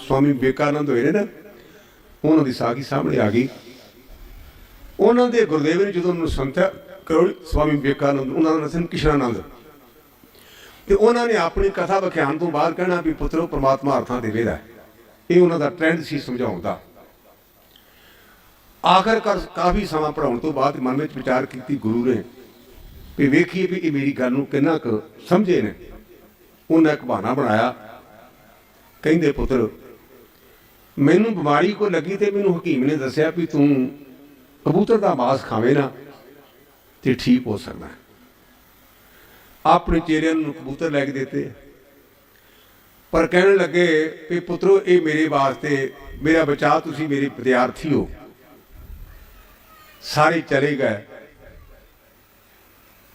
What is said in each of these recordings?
ਸਵਾਮੀ ਵਿਵੇਕਾਨੰਦ ਹੋਏ ਨੇ ਨਾ, ਉਹਨਾਂ ਦੀ ਸਾਖੀ ਸਾਹਮਣੇ ਆ ਗਈ। ਉਹਨਾਂ ਦੇ ਗੁਰਦੇਵ ਨੇ ਜਦੋਂ ਉਹਨੂੰ ਸੰਥਿਆ ਕਰੋ, ਸਵਾਮੀ ਵਿਵੇਕਾਨੰਦ, ਉਹਨਾਂ ਦਾ ਨਾਮ ਕਿਸ਼ਨਾਨੰਦ। ਤੇ ਉਹਨਾਂ ਨੇ ਆਪਣੀ ਕਥਾ ਵਿਖਿਆਨ ਤੋਂ ਬਾਅਦ ਕਹਿਣਾ ਵੀ ਪੁੱਤਰੋ, ਪ੍ਰਮਾਤਮਾ ਅਰਥਾਂ ਦੇ ਇਹ ਉਹਨਾਂ ਦਾ ਟ੍ਰੈਂਡ ਸੀ ਸਮਝਾਉਣ ਦਾ। ਆਖਰਕਾਰ ਕਾਫੀ ਸਮਾਂ ਪੜਾਉਣ ਤੋਂ ਬਾਅਦ ਮਨ ਵਿੱਚ ਵਿਚਾਰ ਕੀਤੀ ਗੁਰੂ ਨੇ ਵੀ ਵੇਖੀਏ ਵੀ ਇਹ ਮੇਰੀ ਗੱਲ ਨੂੰ ਕਿੰਨਾ ਕੁ ਸਮਝੇ ਨੇ। ਉਹਨਾਂ ਇੱਕ ਬਹਾਨਾ ਬਣਾਇਆ। ਕਹਿੰਦੇ ਪੁੱਤਰ ਮੈਨੂੰ ਬਿਮਾਰੀ ਕੋ ਲੱਗੀ ਤੇ ਮੈਨੂੰ ਹਕੀਮ ਨੇ ਦੱਸਿਆ ਵੀ ਤੂੰ ਕਬੂਤਰ ਦਾ ਮਾਸ ਖਾਵੇਂ ਨਾ ਤੇ ਠੀਕ ਹੋ ਸਕਦਾ ਆਪਣੇ ਚਿਹਰਿਆਂ ਨੂੰ ਕਬੂਤਰ ਲੈ ਕੇ ਦਿੱਤੇ। ਪਰ ਕਹਿਣ ਲੱਗੇ ਵੀ ਪੁੱਤਰੋ, ਇਹ ਮੇਰੇ ਵਾਸਤੇ, ਮੇਰਾ ਬਚਾਅ ਤੁਸੀਂ ਮੇਰੇ ਵਿਦਿਆਰਥੀ ਹੋ। ਸਾਰੇ ਚਲੇ ਗਏ।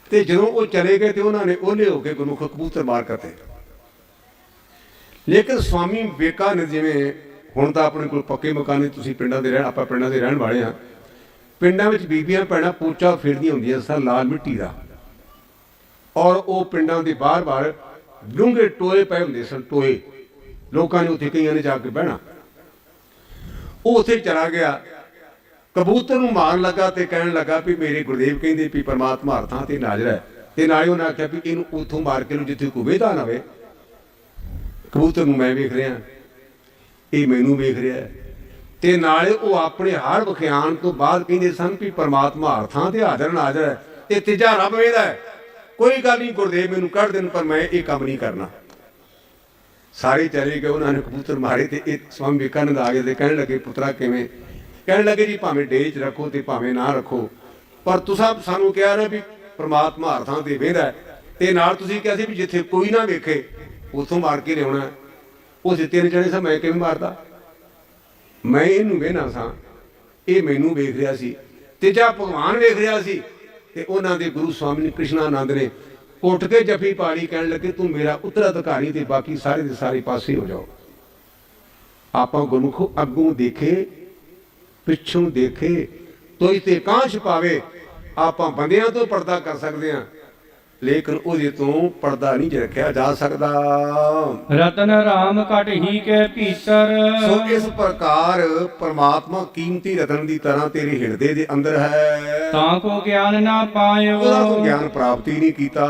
ਤੇ ਜਦੋਂ ਉਹ ਚਲੇ ਗਏ ਤੇ ਉਹਨਾਂ ਨੇ ਉਹਲੇ ਹੋ ਕੇ ਗੁਰਮੁਖ ਕਬੂਤਰ ਮਾਰ ਕਰਤੇ। ਲੇਕਿਨ ਸਵਾਮੀ ਵਿਵੇਕਾਨੰਦ ਜਿਵੇਂ ਹੁਣ ਤਾਂ ਆਪਣੇ ਕੋਲ ਪੱਕੇ ਮਕਾਨ ਨੇ, ਤੁਸੀਂ ਪਿੰਡਾਂ ਦੇ ਰਹਿਣ, ਆਪਾਂ ਪਿੰਡਾਂ ਦੇ ਰਹਿਣ ਵਾਲੇ ਆ ਪਿੰਡਾਂ ਵਿੱਚ ਬੀਬੀਆਂ ਭੈਣਾਂ ਪੋਚਾ ਫੇਰਦੀਆਂ ਹੁੰਦੀਆਂ ਸਨ ਲਾਲ ਮਿੱਟੀ ਦਾ। ਔਰ ਉਹ ਪਿੰਡਾਂ ਦੇ ਬਾਹਰ-ਬਾਹਰ ਡੂੰਘੇ ਟੋਏ ਪਏ ਹੁੰਦੇ ਸਨ, ਟੋਏ। ਲੋਕਾਂ ਨੇ ਉੱਥੇ ਕਈਆਂ ਨੇ ਜਾ ਕੇ ਬਹਿਣਾ। ਉਹ ਉੱਥੇ ਚਲਾ ਗਿਆ। ਕਬੂਤਰ ਨੂੰ ਮਾਰਨ ਲੱਗਾ ਤੇ ਕਹਿਣ ਲੱਗਾ ਵੀ ਮੇਰੇ ਗੁਰਦੇਵ ਕਹਿੰਦੇ ਵੀ ਪਰਮਾਤਮਾ ਅਰਥਾਂ ਤੇ ਨਾਜ਼ਰ ਹੈ। ਤੇ ਨਾਲੇ ਉਹਨਾਂ ਆਖਿਆ ਵੀ ਇਹਨੂੰ ਉੱਥੋਂ ਮਾਰ ਕੇ ਨੂੰ ਜਿੱਥੇ ਕੋਈ ਵੇਦਾ ਨਾ ਵੇ ਕਬੂਤਰ ਨੂੰ ਮੈਂ ਵੇਖ ਰਿਹਾ। ਇਹ ਮੈਨੂੰ ਵੇਖ ਰਿਹਾ ਹੈ। ਤੇ ਨਾਲੇ ਉਹ ਆਪਣੇ ਹਰ ਵਿਖਿਆਨ ਤੋਂ ਬਾਅਦ ਕਹਿੰਦੇ ਸਨ ਵੀ ਪਰਮਾਤਮਾ ਅਰਥਾਂ ਤੇ ਹਾਜ਼ਰ ਨਾਜ਼ਰ ਹੈ ਤੇ ਤੀਜਾ ਰੱਬ ਵੇਦਾ ਹੈ। ਕੋਈ ਗੱਲ ਨਹੀਂ, ਗੁਰਦੇਵ ਮੈਨੂੰ ਕੱਢ ਦੇਣ, ਪਰ ਮੈਂ ਇਹ ਕੰਮ ਨਹੀਂ ਕਰਨਾ। ਸਾਰੇ ਚਲੇ ਗਏ ਉਹਨਾਂ ਨੇ ਕਬੂਤਰ ਮਾਰੇ ਤੇ ਇਹ ਸਵਾਮੀ ਵਿਵੇਕਾਨੰਦ ਆ ਗਏ ਤੇ ਕਹਿਣ ਲੱਗੇ, ਪੁੱਤਰਾ, ਕਿਵੇਂ? ਕਹਿਣ ਲੱਗੇ, ਜੀ, ਭਾਵੇਂ ਡੇਚ ਰੱਖੋ ਤੇ ਭਾਵੇਂ ਨਾ ਰੱਖੋ, ਪਰ ਤੁਸੀਂ ਸਾਨੂੰ ਕਿਹਾ ਨਾ ਵੀ ਪ੍ਰਮਾਤਮਾ ਅਰਥਾਂ ਤੇ ਵੇਦਾ ਤੇ ਨਾਲ ਤੁਸੀਂ ਕਿਹਾ ਸੀ ਵੀ ਜਿੱਥੇ ਕੋਈ ਨਾ ਵੇਖੇ, ਉਥੋਂ ਮਾਰ ਕੇ ਲਿਆਉਣਾ ਉਹ ਜਿੱਤੇ ਜਣੇ ਸਾ ਮੈਂ ਕਿਵੇਂ ਮਾਰਦਾ? ਮੈਂ ਇਹਨੂੰ ਵੇਖਣਾ ਸਾਂ। ਇਹ ਮੈਨੂੰ ਵੇਖ ਰਿਹਾ ਸੀ। ਤੀਜਾ ਭਗਵਾਨ ਵੇਖ ਰਿਹਾ ਸੀ। ਤੇ ਉਹਨਾਂ ਦੇ ਗੁਰੂ ਸਵਾਮੀ ਕ੍ਰਿਸ਼ਨਾਨੰਦ ਨੇ ਉੱਠ ਕੇ ਜਫੀ ਪਾੜੀ ਕਹਿਣ ਲੱਗੇ, ਤੂੰ ਮੇਰਾ ਉੱਤਰਾਧਿਕਾਰੀ ਤੇ ਬਾਕੀ ਸਾਰੇ ਦੇ ਸਾਰੇ ਪਾਸੇ ਹੋ ਜਾਓ। ਆਪਾਂ ਗੁਰਮੁਖੋ ਅੱਗੋਂ ਦੇਖੇ, ਪਿੱਛੋਂ ਦੇਖੇ, ਤੋਈ ਤੇ ਕਾਂ ਛਪਾਵੇ ਆਪਾਂ ਬੰਦਿਆਂ ਤੋਂ ਪਰਦਾ ਕਰ ਸਕਦੇ ਹਾਂ। ਲੇਕਿਨ ਉਹਦੇ ਤੋਂ ਪਰਦਾ ਨਹੀਂ ਰੱਖਿਆ ਜਾ ਸਕਦਾ। ਰਤਨ ਰਾਮ ਘਟ ਹੀ ਕੇ ਭੀਤਰ ਸੋ ਇਸ ਪ੍ਰਕਾਰ ਪਰਮਾਤਮਾ ਕੀਮਤੀ ਰਤਨ ਦੀ ਤਰ੍ਹਾਂ ਤੇਰੇ ਹਿਰਦੇ ਦੇ ਅੰਦਰ ਹੈ। ਤਾਂ ਕੋ ਗਿਆਨ ਨਾ ਪਾਇਓ। ਉਹਦਾ ਗਿਆਨ ਪ੍ਰਾਪਤੀ ਨਹੀਂ ਕੀਤਾ।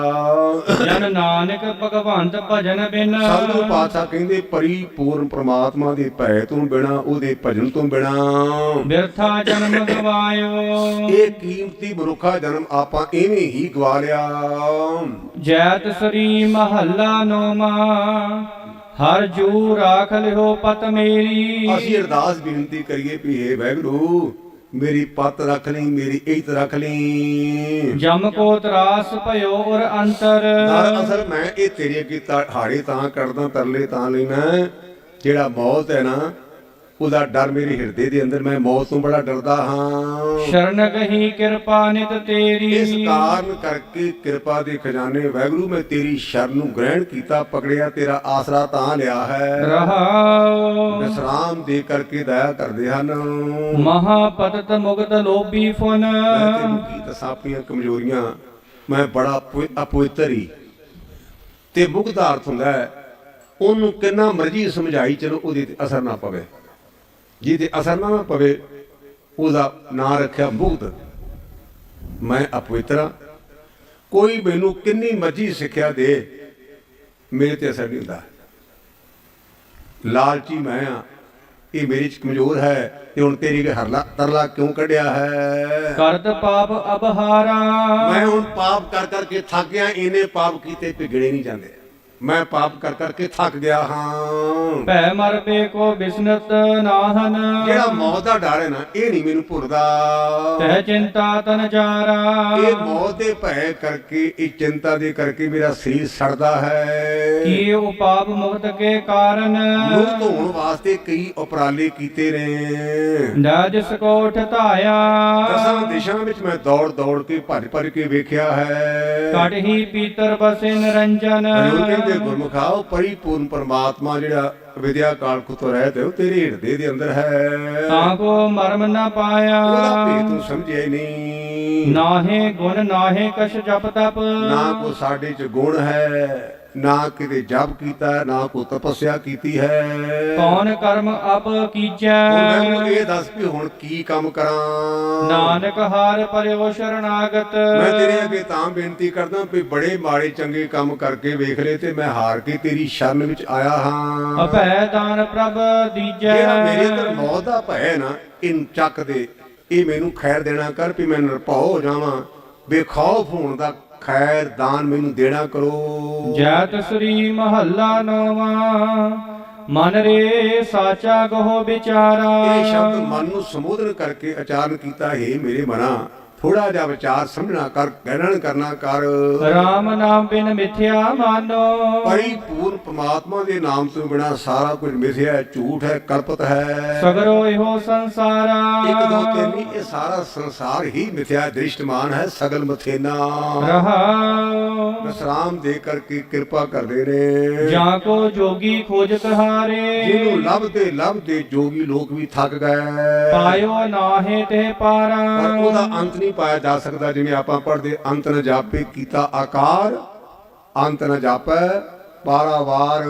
ਜਨ ਨਾਨਕ ਭਗਵੰਤ ਭਜਨ ਬਿਨ। ਸਤਿਗੁਰੂ ਪਾਤਸ਼ਾਹ ਕਹਿੰਦੇ ਪਰਿਪੂਰਨ ਪ੍ਰਮਾਤਮਾ ਦੇ ਭੈ ਤੋਂ ਬਿਨਾ ਉਹਦੇ ਭਜਨ ਤੋਂ ਬਿਨਾ। ਬਿਰਥਾ ਜਨਮ ਗਵਾਇਓ। ਇਹ ਕੀਮਤੀ ਮਨੁੱਖਾ ਜਨਮ ਆਪਾਂ ਐਵੇਂ ਹੀ ਗਵਾ ਲਿਆ। ਜੈਤ ਸ੍ਰੀ ਮਹੱਲਾ ਨੋਮਾ ਹਰ ਜੂ ਰਾਖ ਲਿਓ ਪਤ ਮੇਰੀ। ਅਸੀਂ ਅਰਦਾਸ ਬੇਨਤੀ ਕਰੀਏ ਵੀ ਹੇ ਵਾਹਿਗੁਰੂ ਮੇਰੀ ਪੱਤ ਰੱਖ ਲਈ ਮੇਰੀ ਇੱਜ਼ਤ ਰੱਖ ਲਈ। ਜਮ ਕੋ ਤਰਾਸ ਭਇਓ ਔਰ ਅੰਤਰ। ਅਸਲ ਮੈਂ ਇਹ ਤੇਰੇ ਤਾਂ ਹਾੜੇ ਤਾਂ ਕਰਦਾ ਤਰਲੇ ਤਾਂ ਲੈਣਾ ਜਿਹੜਾ ਮੌਤ ਹੈ ਨਾ ਉਹਦਾ ਡਰ ਮੇਰੇ ਹਿਰਦੇ ਦੇ ਅੰਦਰ ਮੈਂ ਮੌਤ ਤੋਂ ਬੜਾ ਡਰਦਾ ਹਾਂ। ਸ਼ਰਨ ਕਹੀ ਕਿਰਪਾ ਨਿਤ ਇਸ ਤੇਰੀ ਕਾਰਨ ਕਰਕੇ ਕਿਰਪਾ ਦੇ ਖਜ਼ਾਨੇ ਵਾਹਿਗੁਰੂ ਮੈਂ ਤੇਰੀ ਸ਼ਰਨ ਨੂੰ ਗ੍ਰਹਿਣ ਕੀਤਾ ਪਕੜਿਆ ਤੇਰਾ ਆਸਰਾ ਤਾਂ ਲਿਆ ਹੈ। ਰਹਾਉ ਵਿਸਰਾਮ ਦੇ ਕਰਕੇ ਦਇਆ ਕਰਦੇ ਹਨ। ਮਹਾਪਤਤ ਮੁਗਤ ਲੋਭੀ ਫੁਨ। ਮੈਂ ਤੈਨੂੰ ਕੀ ਦੱਸਾਂ ਆਪਣੀਆਂ ਕਮਜ਼ੋਰੀਆਂ ਮੈਂ ਬੜਾ ਪਵਿ- ਅਪਵਿੱਤਰ ਤੇ ਅਰਥ ਹੁੰਦਾ ਹੈ ਉਹਨੂੰ ਕਿੰਨਾ ਮਰਜ਼ੀ ਸਮਝਾਈ ਚਲੋ ਉਹਦੇ ਤੇ ਅਸਰ ਨਾ ਪਵੇ। ਜਿਹਦੇ ਅਸਰ ਨਾ ਪਵੇ ਉਹਦਾ ਨਾਂ ਰੱਖਿਆ ਮੁਕਤ ਮੈਂ ਅਪਵਿੱਤਰ ਕੋਈ ਮੈਨੂੰ ਕਿੰਨੀ ਮਰਜ਼ੀ ਸਿੱਖਿਆ ਦੇ ਮੇਰੇ ਤੇ ਅਸਰ ਨਹੀਂ ਹੁੰਦਾ। ਲਾਲਚੀ ਮੈਂ ਆ ਇਹ ਮੇਰੇ ਚ ਕਮਜ਼ੋਰ ਹੈ। ਤੇ ਹੁਣ ਤੇਰੀ ਕੇ ਹਰਲਾ ਤਰਲਾ ਕਿਉਂ ਕੱਢਿਆ ਹੈ? ਕਰਤ ਪਾਪ ਅਬਹਾਰਾ। ਮੈਂ ਹੁਣ ਪਾਪ ਕਰ ਕਰਕੇ ਥੱਕ ਗਿਆ। ਇਹਨੇ ਪਾਪ ਕੀਤੇ ਪਿਗੜੇ ਨਹੀਂ ਜਾਂਦੇ। ਮੈਂ ਪਾਪ ਕਰ ਕਰਕੇ ਥੱਕ ਗਿਆ ਹਾਂ। ਭੈ ਮਰਬੇ ਕੋ ਬਿਸਨਤ ਨਾਹਨ। ਜਿਹੜਾ ਮੌਤ ਦਾ ਡਰ ਹੈ ਨਾ ਇਹ ਨਹੀਂ ਮੈਨੂੰ ਭੁਰਦਾ ਤੈ ਚਿੰਤਾ ਤਨ ਜਾਰਾ ਇਹ ਮੌਤ ਦੇ ਭੈ ਕਰਕੇ ਇਹ ਚਿੰਤਾ ਦੇ ਕਰਕੇ ਮੇਰਾ ਸਰੀਰ ਸੜਦਾ ਹੈ। ਕੀ ਉਪਾਪ ਮੁਕਤ ਕੇ ਕਾਰਨ? ਮੂੰਹ ਧੋਣ ਵਾਸਤੇ ਕਈ ਉਪਰਾਲੇ ਕੀਤੇ ਨੇ। ਨਾ ਜਿਸ ਕੋਠ ਧਾਇਆ। ਦਸਾਂ ਦਿਸ਼ਾ ਵਿੱਚ ਮੈਂ ਦੌੜ ਦੌੜ ਕੇ ਭੱਜ ਭੱਜ ਕੇ ਵੇਖਿਆ ਹੈ। ਕਟ ਹੀ ਪੀਤਰ ਬਸੇ ਨਿਰੰਜਨ। ਹਰਿਓ ਕਹਿੰਦੇ ਗੁਰਮੁਖਾਓ ਪਰਿਪੂਰਨ ਪਰਮਾਤਮਾ ਜਿਹੜਾ ਵਿਦਿਆ ਕਾਲ ਤੋਂ ਰਹਿਤ ਹੈ ਉਹ ਤੇਰੇ ਹਿਰਦੇ ਦੇ ਅੰਦਰ ਹੈ। ਤਾਂ ਕੋ ਮਰਮ ਨਾ ਪਾਇਆ। ਉਹਦਾ ਤੂੰ ਸਮਝਿਆ ਹੀ ਨਹੀਂ। ਨਾਹੇ ਗੁਣ ਨਾਹੇ ਕਛ ਜਪ ਤਪ। ਨਾ ਕੋ ਸਾਡੇ ਚ ਗੁਣ ਹੈ। ਨਾ ਕਿਤੇ ਜਪ ਕੀਤਾ ਨਾ ਕੋ ਤਪੱਸਿਆ ਕੀਤੀ ਹੈ। ਕੌਣ ਕਰਮ ਅਬ ਕੀਜੈ ਮੈਨੂੰ ਇਹ ਦੱਸ ਵੀ ਹੁਣ ਕੀ ਕੰਮ ਕਰਾਂ। ਨਾਨਕ ਹਾਰ ਪਰਿਓ ਸ਼ਰਨਾਗਤ। ਮੈਂ ਤੇਰੇ ਅੱਗੇ ਤਾਂ ਬੇਨਤੀ ਕਰਦਾ ਵੀ ਬੜੇ ਮਾੜੇ ਚੰਗੇ ਕੰਮ ਕਰਕੇ ਵੇਖ ਲੈ ਤੇ ਮੈਂ ਹਾਰ ਕੇ ਤੇਰੀ ਸ਼ਰਨ ਵਿੱਚ ਆਇਆ ਹਾਂ। ਅਭੈ ਦਾਨ ਪ੍ਰਭ ਦੀਜੈ। ਜਿਹੜਾ ਮੇਰੇ ਅੰਦਰ ਮੌਤ ਦਾ ਭੈ ਨਾ ਇਨ ਚੱਕ ਦੇ। ਇਹ ਮੈਨੂੰ ਖੈਰ ਦੇਣਾ ਕਰ ਵੀ ਮੈਂ ਨਿਰਭਉ ਹੋ ਜਾਵਾਂ। ਬੇਖੌਫ ਹੋਣ ਦਾ ਖੈਰ ਦਾਨ ਮੈਨੂੰ ਦੇਣਾ ਕਰੋ। ਜੈਤ ਸ੍ਰੀ ਮਹੱਲਾ ਨੌਵਾਂ ਮਨ ਰੇ ਸਾਚਾ ਗੋ ਵਿਚਾਰਾ। ਇਹ ਸ਼ਬਦ ਮਨ ਨੂੰ ਸੰਬੋਧਨ ਕਰਕੇ ਉਚਾਰਨ ਕੀਤਾ ਹੈ ਮੇਰੇ ਮਨਾ। ਥੋੜਾ ਜਿਹਾ ਵਿਚਾਰ ਸਮਝਣਾ ਕਰ ਗਹਿਣਨ ਕਰਨਾ ਕਰ। ਰਾਮ ਨਾਮ ਬਿਨ ਮਿਥਿਆ ਮਾਨੋ। ਪਰਿਪੂਰਨ ਪ੍ਰਮਾਤਮਾ ਦੇ ਨਾਮ ਤੋਂ ਬਿਨਾ ਸਾਰਾ ਕੁਝ ਮਿਥਿਆ ਹੈ ਝੂਠ ਹੈ ਕਲਪਤ ਹੈ। ਸਗਰੋ ਇਹੋ ਸੰਸਾਰਾ। ਇੱਕ ਦੋ ਤਿੰਨ ਨਹੀਂ ਇਹ ਸਾਰਾ ਸੰਸਾਰ ਹੀ ਮਿਥਿਆ ਦ੍ਰਿਸ਼ਟਮਾਨ ਹੈ ਸਗਲ ਮਥੇਨਾ। ਰਹਾਉ ਵਿਸਰਾਮ ਦੇ ਕਰਕੇ ਕਿਰਪਾ ਕਰਦੇ ਨੇ। ਜਾਂ ਕੋ ਜੋਗੀ ਖੋਜਤ ਹਾਰੇ ਜਿਹਨੂੰ ਲੱਭਦੇ ਲੱਭਦੇ ਜੋਗੀ ਲੋਕ ਵੀ ਥੱਕ ਗਏ। ਪਾਇਓ ਨਾਹੇ ਤੇ ਪਾਰਾ। ਪਰ ਉਹਦਾ ਅੰਤ ਨਹੀਂ ਪਾਇਆ ਜਾ ਸਕਦਾ ਜਿਵੇਂ ਆਪਾਂ ਪੜ੍ਹਦੇ ਅੰਤ ਨ ਜਾਪੇ ਕੀਤਾ ਆਕਾਰ ਅੰਤ ਨ ਜਾਪੈ ਪਾਰਾਵਾਰ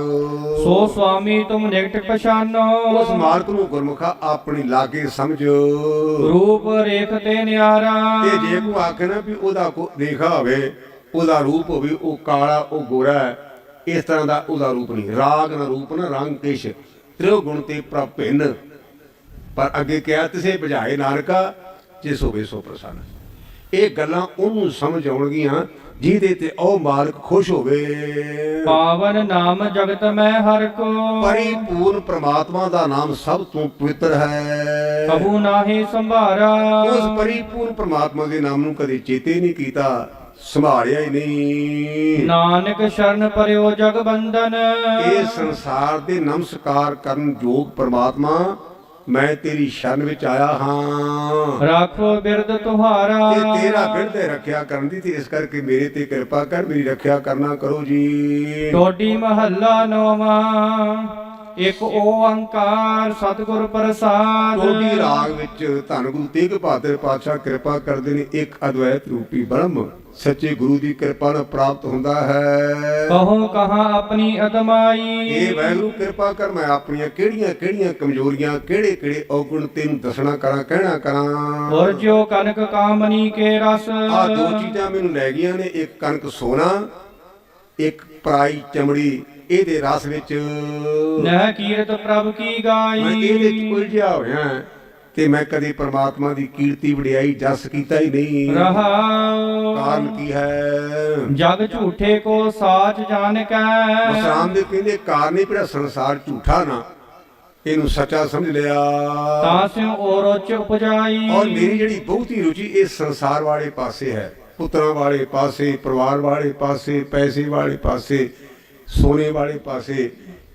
ਸੋ ਸੁਆਮੀ ਤੁਮ ਨਿਕਟ ਪਛਾਨੋ। ਉਸ ਮਾਰਗ ਨੂੰ ਗੁਰਮੁਖਾ ਆਪਣੀ ਲਾਗੇ ਸਮਝ। ਰੂਪ ਰੇਖ ਤੇ ਨਿਆਰਾ। ਤੇ ਜੇ ਕੋ ਆਖੇ ਨਾ ਵੀ ਉਹਦਾ ਕੋ ਰੇਖਾ ਹੋਵੇ ਉਹਦਾ ਰੂਪ ਹੋਵੇ ਉਹ ਕਾਲਾ ਉਹ ਗੋਰਾ ਇਸ ਤਰ੍ਹਾਂ ਦਾ ਉਹਦਾ ਰੂਪ ਨਹੀਂ। ਰਾਗ ਨਾ ਰੂਪ ਨਾ ਰੰਗ ਕਿਛ ਤ੍ਰਿਉ ਗੁਣ ਤੇ ਪ੍ਰਭਿੰਨ। ਪਰ ਅੱਗੇ ਕਿਹਾ ਤਿਸੇ ਬੁਝਾਏ ਨਾਨਕਾ ਜਿਸ ਹੋਵੇ ਸੋ ਪ੍ਰਸੰਨ। ਇਹ ਗੱਲਾਂ ਉਹਨੂੰ ਸਮਝ ਆਉਣਗੀਆਂ ਜਿਹਦੇ ਤੇ ਉਹ ਮਾਲਕ ਖੁਸ਼ ਹੋਵੇ। ਪਾਵਨ ਨਾਮ ਜਗਤ ਮੈਂ ਹਰ ਕੋ। ਪਰਿਪੂਰਨ ਪ੍ਰਮਾਤਮਾ ਦਾ ਨਾਮ ਸਭ ਤੋਂ ਪਵਿੱਤਰ ਹੈ। ਕਬੂ ਨਾਹੀ ਸੰਭਾਰਾ। ਉਸ ਪਰਿਪੂਰਨ ਪ੍ਰਮਾਤਮਾ ਦੇ ਨਾਮ ਨੂੰ ਕਦੇ ਚੇਤੇ ਨਹੀਂ ਕੀਤਾ ਸੰਭਾਲਿਆ ਹੀ ਨਹੀਂ। ਨਾਨਕ ਸ਼ਰਨ ਪਰਿਓ ਜਗ ਬੰਧਨ। ਇਹ ਸੰਸਾਰ ਦੇ ਨਮਸਕਾਰ ਕਰਨ ਯੋਗ ਪ੍ਰਮਾਤਮਾ ਮੈਂ ਤੇਰੀ ਸ਼ਰਨ ਵਿੱਚ ਆਇਆ ਹਾਂ। ਰਾਖੋ ਬਿਰਦ ਤੁਹਾਰਾ। ਤੇ ਤੇਰਾ ਬਿਰਦੇ ਰੱਖਿਆ ਕਰਨ ਦੀ ਤੇ ਇਸ ਕਰਕੇ ਮੇਰੇ ਤੇ ਕਿਰਪਾ ਕਰ ਮੇਰੀ ਰੱਖਿਆ ਕਰਨਾ ਕਰੋ ਜੀ। ਟੋਡੀ ਮਹੱਲਾ ਨੋਵਾ। ਇੱਕ ਓੰਕਾਰ ਸਤਿਗੁਰ ਪ੍ਰਸਾਦ। ਟੋਡੀ ਰਾਗ ਵਿੱਚ ਧੰਨ ਗੁਰੂ ਤੇਗ ਬਹਾਦਰ ਪਾਤਸ਼ਾਹ ਕਿਰਪਾ ਕਰਦੇ ਨੇ ਇੱਕ ਅਦਵੈਤ ਰੂਪੀ ਬ੍ਰਹਮ ਸੱਚੇ ਗੁਰੂ ਦੀ ਕਿਰਪਾ ਨਾਲ ਪ੍ਰਾਪਤ ਹੁੰਦਾ ਹੈ। ਕਹੋ ਕਹਾ ਆਪਣੀ ਅਦਮਾਈ। ਇਹ ਵੈਗਰੂ ਕਿਰਪਾ ਕਰ ਮੈਂ ਆਪਣੀਆਂ ਕਿਹੜੀਆਂ ਕਿਹੜੀਆਂ ਕਮਜ਼ੋਰੀਆਂ ਕਿਹੜੇ ਕਿਹੜੇ ਔਗੁਣ ਤੈਨੂੰ ਦੱਸਣਾ ਕਰਾਂ ਕਹਿਣਾ ਕਰਾਂ। ਔਰ ਜੋ ਕਨਕ ਕਾਮਨੀ ਕੇ ਰਸ। ਆ ਦੋ ਚੀਜ਼ਾਂ ਮੈਨੂੰ ਲੈ ਗਈਆਂ ਨੇ ਇੱਕ ਕਣਕ ਸੋਨਾ ਇੱਕ ਪਰਾਈ ਚਮੜੀ ਇਹਦੇ ਰਸ ਵਿੱਚ ਨਹਿ ਕੀਰਤ ਪ੍ਰਭ ਕੀ ਮੈਂ ਇਹਦੇ ਗਾਈ ਚ ਉਲਝਿਆ ਹੋਇਆ ਤੇ ਮੈਂ ਕਦੇ ਪ੍ਰਮਾਤਮਾ ਦੀ ਕੀਰਤੀ ਵਡਿਆਈ ਜਸ ਕੀਤਾ ਹੀ ਨਹੀਂ। ਰਹਾਉ ਕਾਰਨ ਕੀ ਹੈ? ਜਗ ਝੂਠੇ ਕੋ ਸਾਚ ਜਾਣ ਕੈ ਦੇ ਕਹਿੰਦੇ ਕਾਰਨ ਹੀ ਜਿਹੜਾ ਸੰਸਾਰ ਝੂਠਾ ਨਾ। ਇਹਨੂੰ ਸੱਚਾ ਸਮਝ ਲਿਆ ਤਾਂ ਸਿਉ ਔਰੋਚ ਉਪਜਾਈ। ਔਰ ਮੇਰੀ ਜਿਹੜੀ ਬਹੁਤੀ ਰੁਚੀ ਇਸ ਸੰਸਾਰ ਵਾਲੇ ਪਾਸੇ ਹੈ। ਪੁੱਤਰਾਂ ਵਾਲੇ ਪਾਸੇ ਪਰਿਵਾਰ ਵਾਲੇ ਪਾਸੇ ਪੈਸੇ ਵਾਲੇ ਪਾਸੇ। ਸੋਨੇ ਵਾਲੇ ਪਾਸੇ।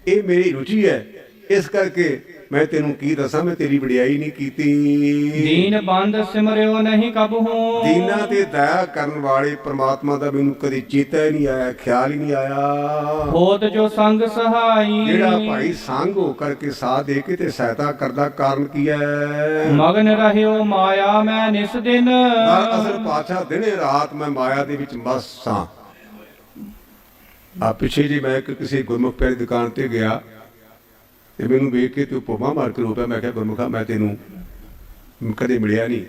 ਇਹ ਮੇਰੀ ਰੁਚੀ ਹੈ। ਇਸ ਕਰਕੇ ਮੈਂ ਤੈਨੂੰ ਕੀ ਦੱਸਾਂ ਮੈਂ ਤੇਰੀ ਵਡਿਆਈ ਨਹੀਂ ਕੀਤੀ। ਦੀਨ ਬੰਦ ਸਿਮਰਿਓ ਨਹੀਂ ਕਬਹੂ। ਦੀਨਾਂ ਤੇ ਦਇਆ ਕਰਨ ਵਾਲੇ ਪ੍ਰਮਾਤਮਾ ਦਾ ਮੈਨੂੰ ਕਦੇ ਚੇਤਾ ਹੀ ਨਹੀਂ ਆਇਆ ਖਿਆਲ ਹੀ ਨਹੀਂ ਆਇਆ। ਹੋਤ ਜੋ ਸੰਗ ਸਹਾਈ। ਜਿਹੜਾ ਭਾਈ ਸੰਗ ਹੋ ਕਰਕੇ ਸਾਥ ਦੇ ਕੇ ਤੇ ਸਹਾਇਤਾ ਕਰਦਾ ਕਾਰਨ ਕੀ ਹੈ? ਮਗਨ ਰਹਿਓ ਮਾਇਆ ਮੈਂ ਨਿਸ ਦਿਨ। ਅਸਲ ਪਾਛਾ ਦਿਨੇ ਰਾਤ ਮੈਂ ਮਾਇਆ ਦੇ ਵਿੱਚ ਮਸਤ ਸਾਂ। ਆ ਪਿੱਛੇ ਜੀ ਮੈਂ ਇੱਕ ਕਿਸੇ ਗੁਰਮੁਖ ਪਿਆਰੀ ਦੁਕਾਨ ਤੇ ਗਿਆ ਤੇ ਮੈਨੂੰ ਵੇਖ ਕੇ ਤੇ ਉਪਮਾ ਮਾਰ ਕੇ ਰੋਪਿਆ ਮੈਂ ਕਿਹਾ, ਗੁਰਮੁਖਾ, ਮੈਂ ਤੈਨੂੰ ਕਦੇ ਮਿਲਿਆ ਨਹੀਂ।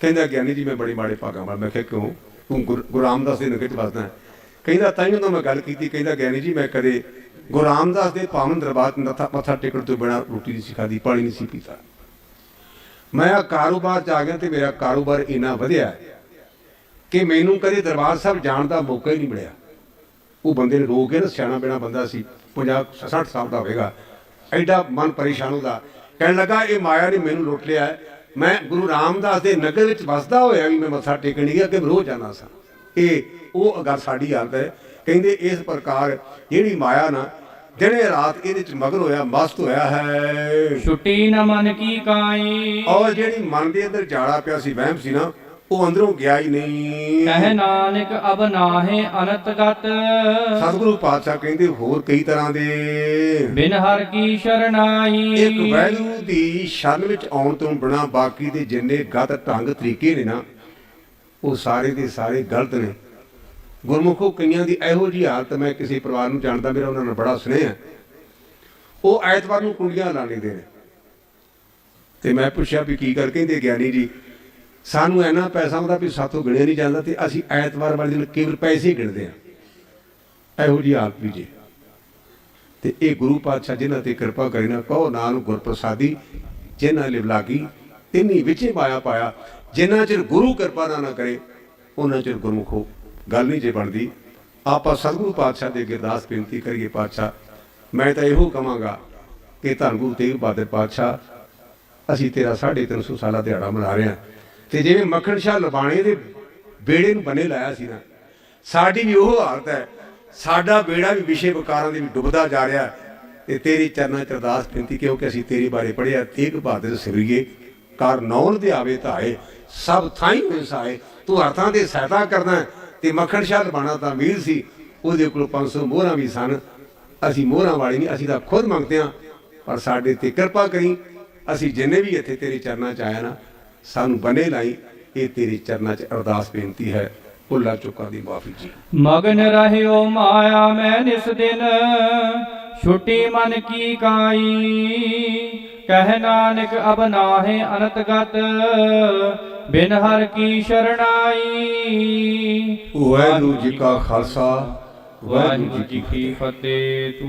ਕਹਿੰਦਾ, ਗਿਆਨੀ ਜੀ, ਮੈਂ ਬੜੇ ਮਾੜੇ ਭਾਗਾਂ ਵਾਲਾ। ਮੈਂ ਕਿਹਾ, ਕਿਉਂ? ਤੂੰ ਗੁਰ- ਗੁਰੂ ਰਾਮਦਾਸ ਦੇ ਨਗਰ ਚ ਵਸਦਾ ਕਹਿੰਦਾ, ਤਾਂ ਹੀ ਮੈਂ ਗੱਲ ਕੀਤੀ। ਕਹਿੰਦਾ, ਗਿਆਨੀ ਜੀ, ਮੈਂ ਕਦੇ ਗੁਰੂ ਰਾਮਦਾਸ ਦੇ ਪਾਵਨ ਦਰਬਾਰ ਤੇ ਮੱਥਾ ਟੇਕਣ ਤੋਂ ਬਿਨਾਂ ਰੋਟੀ ਨਹੀਂ ਸੀ ਖਾਦੀ ਪਾਣੀ ਨਹੀਂ ਸੀ ਪੀਤਾ। ਮੈਂ ਆ ਕਾਰੋਬਾਰ ਚ ਆ ਗਿਆ ਤੇ ਮੇਰਾ ਕਾਰੋਬਾਰ ਇੰਨਾ ਵਧਿਆ ਕਿ ਮੈਨੂੰ ਕਦੇ ਦਰਬਾਰ ਸਾਹਿਬ ਜਾਣ ਦਾ ਮੌਕਾ ਹੀ ਨਹੀਂ ਮਿਲਿਆ। ਉਹ ਬੰਦੇ ਨੇ ਰੋ ਕੇ ਨਾ ਸਿਆਣਾ ਬਿਨਾ ਬੰਦਾ ਸੀ 50 60 ਸਾਲ ਦਾ ਹੋਵੇਗਾ। ਐਡਾ ਮਨ ਪਰੇਸ਼ਾਨ ਹੁੰਦਾ। ਕਹਿਣ ਲੱਗਾ ਇਹ ਮਾਇਆ ਨੇ ਮੈਨੂੰ ਲੁੱਟ ਲਿਆ। ਮੈਂ ਗੁਰੂ ਰਾਮਦਾਸ ਦੇ ਨਗਰ ਵਿੱਚ ਵਸਦਾ ਹੋਇਆ ਵੀ ਮੈਂ ਮੱਥਾ ਟੇਕਣ ਗਿਆ ਕਿ ਰੋਜ਼ ਜਾਣਾ ਸਾਂ। ਇਹ ਉਹ ਅਗਰ ਸਾਡੀ ਹਾਲਤ ਹੈ ਕਹਿੰਦੇ ਇਸ ਪ੍ਰਕਾਰ ਜਿਹੜੀ ਮਾਇਆ ਨਾ ਦਿਨੇ ਰਾਤ ਇਹਦੇ ਚ ਮਗਨ ਹੋਇਆ ਮਸਤ ਹੋਇਆ ਹੈ। ਛੁੱਟੀ ਨ ਮਨ ਕੀ ਕਾਈ। ਔਰ ਜਿਹੜੀ ਮਨ ਦੇ ਅੰਦਰ ਜਾੜਾ ਪਿਆ ਸੀ ਵਹਿਮ ਸੀ ਨਾ ਉਹ ਅੰਦਰੋਂ ਗਿਆ ਹੀ ਨਹੀਂ। ਕਹਿ ਨਾਨਕ ਅਬ ਨਾਹੇ ਅਨਤ ਗਤ। ਸਤਿਗੁਰੂ ਪਾਤਸ਼ਾਹ ਕਹਿੰਦੇ ਹੋਰ ਕਈ ਤਰ੍ਹਾਂ ਦੇ। ਬਿਨ ਹਰ ਕੀ ਸ਼ਰਨਾਈ ਇੱਕ ਵੈਗਰੂ ਦੀ ਸ਼ਰਨ ਵਿੱਚ ਆਉਣ ਤੋਂ ਬਿਨਾ ਬਾਕੀ ਦੇ ਜਿੰਨੇ ਗਤ ਢੰਗ ਤਰੀਕੇ ਨੇ ਨਾ ਉਹ ਸਾਰੇ ਦੇ ਸਾਰੇ ਗਲਤ ਨੇ। ਗੁਰਮੁਖੋ ਕਈਆਂ ਦੀ ਇਹੋ ਜਿਹੀ ਹਾਲਤ ਮੈਂ ਕਿਸੇ ਪਰਿਵਾਰ ਨੂੰ ਜਾਣਦਾ ਮੇਰਾ ਉਹਨਾਂ ਨਾਲ ਬੜਾ ਸਨੇਹ ਹੈ। ਉਹ ਐਤਵਾਰ ਨੂੰ ਕੁੰਡੀਆਂ ਲਾ ਲੈਂਦੇ ਨੇ। ਤੇ ਮੈਂ ਪੁੱਛਿਆ ਵੀ ਕੀ ਕਰ ਕਹਿੰਦੇ ਗਿਆਨੀ ਜੀ ਸਾਨੂੰ ਇੰਨਾ ਪੈਸਾ ਆਉਂਦਾ ਵੀ ਸਾਥੋਂ ਗਿਣਿਆ ਨਹੀਂ ਜਾਂਦਾ ਤੇ ਅਸੀਂ ਐਤਵਾਰ ਵਾਲੇ ਦਿਨ ਕੇਵਲ ਪੈਸੇ ਹੀ ਗਿਣਦੇ ਆ ਇਹੋ ਜਿਹੀ ਹਾਲਤ ਵੀ ਜੀ। ਤੇ ਇਹ ਗੁਰੂ ਪਾਤਸ਼ਾਹ ਜਿਨ੍ਹਾਂ ਤੇ ਕਿਰਪਾ ਕਰੀ ਨਾ ਕਹੋ ਨਾਨਕ ਗੁਰਪ੍ਰਸਾਦੀ ਜਿਨ੍ਹਾਂ ਲਿਵਲਾਗੀ ਤਿੰਨੀ ਵਿੱਚੇ ਪਾਇਆ ਪਾਇਆ। ਜਿੰਨਾ ਚਿਰ ਗੁਰੂ ਕਿਰਪਾ ਨਾ ਕਰੇ, ਉਹਨਾਂ ਚਿਰ ਗੁਰਮੁਖੋ ਗੱਲ ਨਹੀਂ ਜੇ ਬਣਦੀ। ਆਪਾਂ ਸਤਿਗੁਰੂ ਪਾਤਸ਼ਾਹ ਦੇ ਅੱਗੇ ਅਰਦਾਸ ਬੇਨਤੀ ਕਰੀਏ ਪਾਤਸ਼ਾਹ, ਮੈਂ ਤਾਂ ਇਹੋ ਕਹਾਂਗਾ ਕਿ ਧੰਨ ਗੁਰੂ ਤੇਗ ਬਹਾਦਰ ਪਾਤਸ਼ਾਹ, ਅਸੀਂ ਤੇਰਾ 350 ਸਾਲਾ ਦਿਹਾੜਾ ਮਨਾ ਰਹੇ ਹਾਂ। ਤੇ ਜਿਵੇਂ ਮੱਖਣ ਸ਼ਾਹ ਲਬਾਣੇ ਦੇ ਬੇੜੇ ਨੂੰ ਬੰਨੇ ਲਾਇਆ ਸੀ ਨਾ, ਸਾਡੀ ਵੀ ਉਹ ਹਾਲਤ ਹੈ। ਸਾਡਾ ਬੇੜਾ ਵੀ ਵਿਸ਼ੇ ਵਿਕਾਰਾਂ ਦੇ ਵੀ ਡੁੱਬਦਾ ਜਾ ਰਿਹਾ ਤੇ ਤੇਰੀ ਚਰਨਾਂ ਚ ਅਰਦਾਸ ਬੇਨਤੀ ਕਿਉਂਕਿ ਅਸੀਂ ਤੇਰੇ ਬਾਰੇ ਪੜਿਆ ਤੇਗ ਬਹਾਦਰ ਸਿਵਰੀਏ। ਕਰ ਨੌਨ ਦੇ ਆਵੇ ਧਾਏ ਸਭ ਥਾਈ ਹੋਏ ਤੂੰ ਹੱਥਾਂ ਦੇ ਸਹਾਇਤਾ ਕਰਦਾ ਤੇ ਮੱਖਣ ਸ਼ਾਹ ਲਬਾਣਾ ਤਾਂ ਵੀਰ ਸੀ, ਉਹਦੇ ਕੋਲ 500 ਮੋਹਰਾਂ ਵੀ ਸਨ। ਅਸੀਂ ਮੋਹਰਾਂ ਵਾਲੇ ਨਹੀਂ, ਅਸੀਂ ਤਾਂ ਖੁਦ ਮੰਗਦੇ ਹਾਂ। ਪਰ ਸਾਡੇ ਤੇ ਕਿਰਪਾ ਕਰੀ, ਅਸੀਂ ਜਿੰਨੇ ਵੀ ਇੱਥੇ ਤੇਰੇ ਚਰਨਾਂ 'ਚ ਆਇਆ ਨਾ ਸਾਨੂੰ ਬਨੇ ਲਾਈ ਇਹ ਤੇਰੇ ਚਰਨਾਂ 'ਚ ਅਰਦਾਸ ਬੇਨਤੀ ਹੈ ਭੁੱਲਾ ਚੁੱਕਾ ਦੀ ਮਾਫੀ ਜੀ। ਮਗਨ ਰਹਿਓ ਮਾਇਆ ਮੈਂ ਨਿਸ ਦਿਨ ਛੁੱਟੀ ਮਨ ਕੀ ਕਾਈ। ਕਹਿ ਨਾਨਕ ਅਬ ਨਾਹੇ ਅਨਤਗਤ ਬਿਨ ਹਰ ਕੀ ਸ਼ਰਣਾਈ। ਵਾਹਿਗੁਰੂ ਜੀ ਕਾ ਖਾਲਸਾ ਵਾਹਿਗੁਰੂ ਜੀ ਕੀ ਫਤਿਹ।